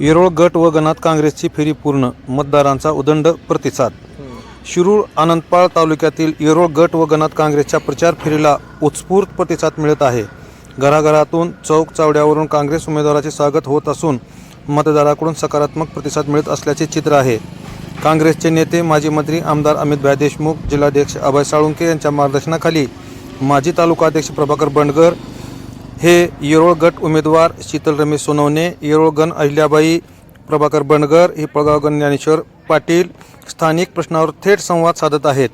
येरोळ गट व गणात काँग्रेसची फेरी पूर्ण मतदारांचा उदंड प्रतिसाद. शिरूर आनंदपाळ तालुक्यातील येरोळ गट व गणात काँग्रेसच्या प्रचार फेरीला उत्स्फूर्त प्रतिसाद मिळत आहे. घराघरातून चौक चावड्यावरून काँग्रेस उमेदवाराचे स्वागत होत असून मतदाराकडून सकारात्मक प्रतिसाद मिळत असल्याचे चित्र आहे. काँग्रेसचे नेते माजी मंत्री आमदार अमित अमितभाई देशमुख जिल्हाध्यक्ष अभय साळुंके यांच्या मार्गदर्शनाखाली माजी तालुकाध्यक्ष प्रभाकर बंडगर हे येरोळ गट उमेदवार शीतल रमेश सोनवणे येरोळगण अहिल्याबाई प्रभाकर बंडगर हे पळगावगण ज्ञानेश्वर पाटील स्थानिक प्रश्नावर थेट संवाद साधत आहेत.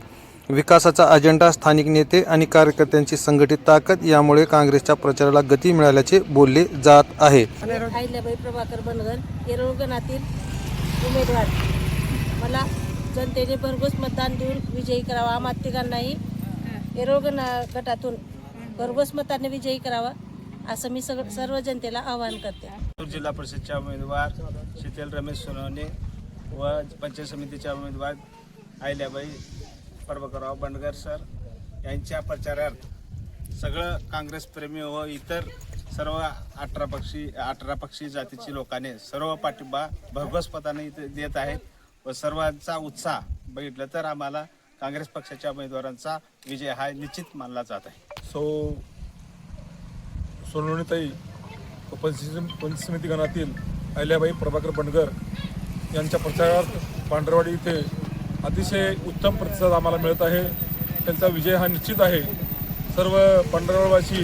विकासाचा अजेंडा स्थानिक नेते आणि कार्यकर्त्यांची संघटित ताकद यामुळे काँग्रेसच्या प्रचाराला गती मिळाल्याचे बोलले जात आहे. अहिल्याबाई प्रभाकर बनगर येरोळ गणातील उमेदवार. मला जनतेने भरघोस मतदान देऊन विजयी करावा. आम्हा तिघांनाही येरोळ गटातून भरघोस मताने विजयी करावा. असं मी सग सर्व जनतेला आवाहन करते. लातूर जिल्हा परिषदच्या उमेदवार शीतल रमेश सोनवणे व पंचायत समितीच्या उमेदवार आहिल्याबाई प्रभाकरराव बंडगर सर यांच्या प्रचारार्थ सगळं काँग्रेसप्रेमी व इतर सर्व अठरा पक्षी अठरा पक्षी जातीची लोकांनी सर्व पाठिंबा भरघोस पदाने इथे देत आहेत व सर्वांचा उत्साह बघितलं तर आम्हाला काँग्रेस पक्षाच्या उमेदवारांचा विजय हा निश्चित मानला जात आहे. सौ सोनवणीताई व पंच पंचायत समिती गणातील अहिल्याबाई प्रभाकर बंडगर यांच्या प्रचारात पांढरवाडी इथे अतिशय उत्तम प्रतिसाद आम्हाला मिळत आहे. त्यांचा विजय हा निश्चित आहे. सर्व पांढरवाडवासी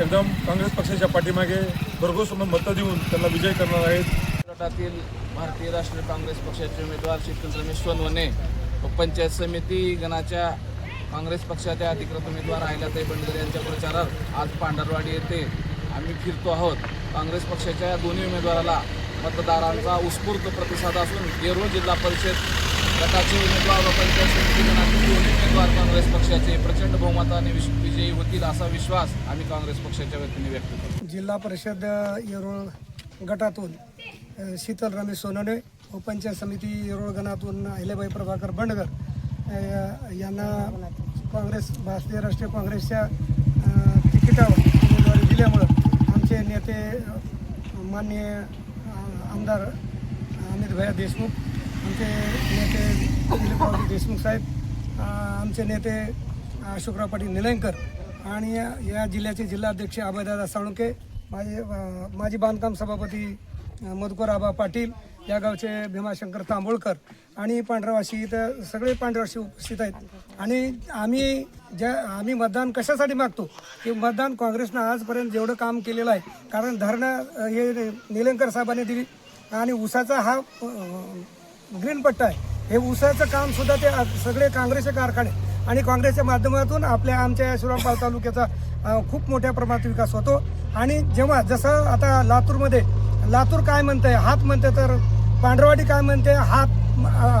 एकदम काँग्रेस पक्षाच्या पाठीमागे भरघोस मतं देऊन त्यांना विजय करणार आहेत. गटातील भारतीय राष्ट्रीय काँग्रेस पक्षाचे उमेदवार श्री रमेश सोनवणे व पंचायत समिती गणाच्या काँग्रेस पक्षाच्या अधिकृत उमेदवार अहिल्याताई बंडगर यांच्या प्रचारात आज पांढरवाडी येथे आम्ही फिरतो आहोत. काँग्रेस पक्षाच्या दोन्ही उमेदवाराला मतदारांचा उत्स्फूर्त प्रतिसाद असून येरूळ जिल्हा परिषद गटाचे उमेदवार व पंचायत समिती दोन्ही उमेदवार काँग्रेस पक्षाचे प्रचंड बहुमताने विजयी होतील असा विश्वास आम्ही काँग्रेस पक्षाच्या वतीने व्यक्त करतो. जिल्हा परिषद येरूळ येरोळ गटातून शीतल रमेश सोनवणे व पंचायत समिती येरोळ गणातून अहिल्याबाई प्रभाकर बंडगर यांना काँग्रेस भारतीय राष्ट्रीय काँग्रेसच्या तिकिटावर उमेदवारी दिल्यामुळं आमचे नेते माननीय आमदार अमित भैया देशमुख आमचे नेते दिलीपरावजी देशमुख साहेब आमचे नेते अशोकराव पाटील निलंगकर आणि या जिल्ह्याचे जिल्हाध्यक्ष अभयदादा साळुंके माझे माजी बांधकाम सभापती मधुकर आबा पाटील या गावचे भीमाशंकर तांबोळकर आणि पांढरवाशी इथं सगळे पांढरवाशी उपस्थित आहेत. आणि आम्ही ज्या आम्ही मतदान कशासाठी मागतो? की मतदान काँग्रेसनं आजपर्यंत जेवढं काम केलेलं आहे कारण धरणं हे निलंकर साहेबांनी दिली आणि उसाचा हा ग्रीन पट्टा आहे. हे उसाचं काम सुद्धा ते सगळे काँग्रेसचे कारखाने आणि काँग्रेसच्या माध्यमातून आपल्या आमच्या शिवरामपाल तालुक्याचा खूप मोठ्या प्रमाणात विकास होतो. आणि जेव्हा जसं आता लातूरमध्ये लातूर काय म्हणतंय हात म्हणते तर पांढरवाडी काय म्हणते हात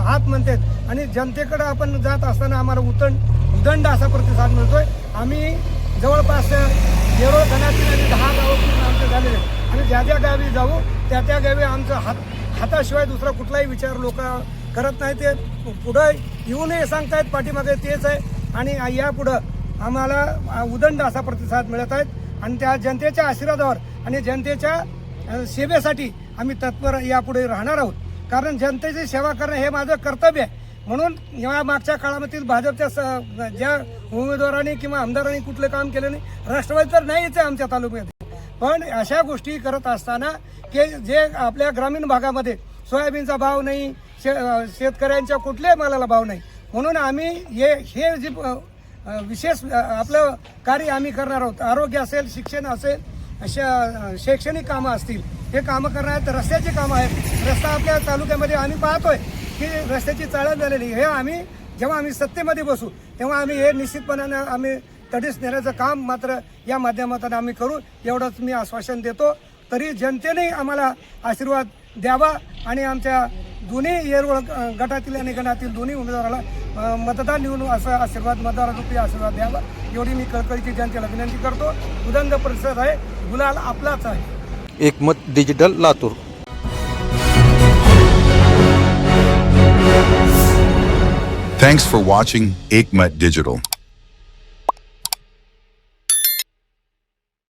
हात म्हणतात आणि जनतेकडे आपण जात असताना आम्हाला उतंड उदंड असा प्रतिसाद मिळतोय. आम्ही जवळपास येरोळ धनातील आणि दहा गावं पूर्ण आमचे झालेले आहेत. आणि ज्या ज्या गावी जाऊ त्या त्या गावी आमचं हात हाताशिवाय दुसरा कुठलाही विचार लोक करत नाही. ते पुढं येऊनही सांगतायत पाठीमागे तेच आहे. आणि यापुढं आम्हाला उदंड असा प्रतिसाद मिळत आहेत. आणि त्या जनतेच्या आशीर्वादावर आणि जनतेच्या सेवेसाठी आम्ही तत्पर यापुढे राहणार आहोत. कारण जनतेची सेवा करणं हे माझं कर्तव्य आहे. म्हणून या मागच्या काळामधील भाजपच्या स- ज्या उमेदवारांनी किंवा आमदारांनी कुठलं काम केलं नाही राष्ट्रवादी तर नाहीच आहे आमच्या तालुक्यात पण अशा गोष्टी करत असताना की जे आपल्या ग्रामीण भागामध्ये सोयाबीनचा भाव नाही शे शेतकऱ्यांच्या कुठल्याही मालाला भाव नाही. म्हणून आम्ही हे हे जे विशेष आपलं कार्य आम्ही करणार आहोत. आरोग्य असेल शिक्षण असेल अशा शैक्षणिक कामं असतील हे कामं करणार आहेत रस्त्याची कामं आहेत. रस्ता आपल्या तालुक्यामध्ये आम्ही पाहतोय की रस्त्याची चाळण झालेली. हे आम्ही जेव्हा आम्ही सत्तेमध्ये बसू तेव्हा आम्ही हे निश्चितपणानं आम्ही तडीस नेण्याचं काम मात्र या माध्यमातून आम्ही करू. एवढंच मी आश्वासन देतो. तरी जनतेने आम्हाला आशीर्वाद द्यावा आणि आमच्या दोन्ही येरवळ गटातील आणि गणातील दोन्ही उमेदवाराला मतदान देऊन असं आशीर्वाद मतदारारूपी आशीर्वाद द्यावा. एवढी मी कळकळीची जनतेला विनंती करतो. उदंड परिसर आहे. गुलाल आपलाच आहे. Ekmat digital Latur Thanks for watching Aikmat Digital.